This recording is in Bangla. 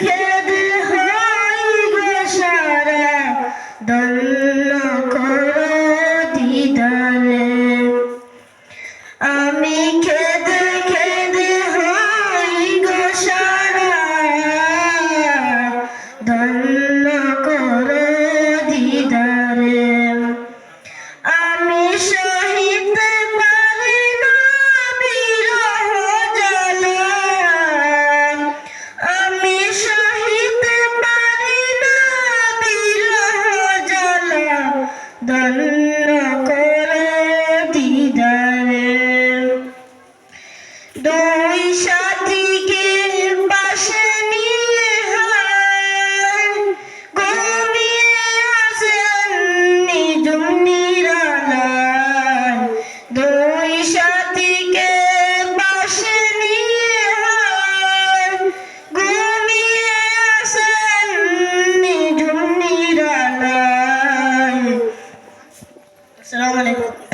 Yeah, ধন্য করো দিদারে। দুই সাথীকে আসসালামু আলাইকুম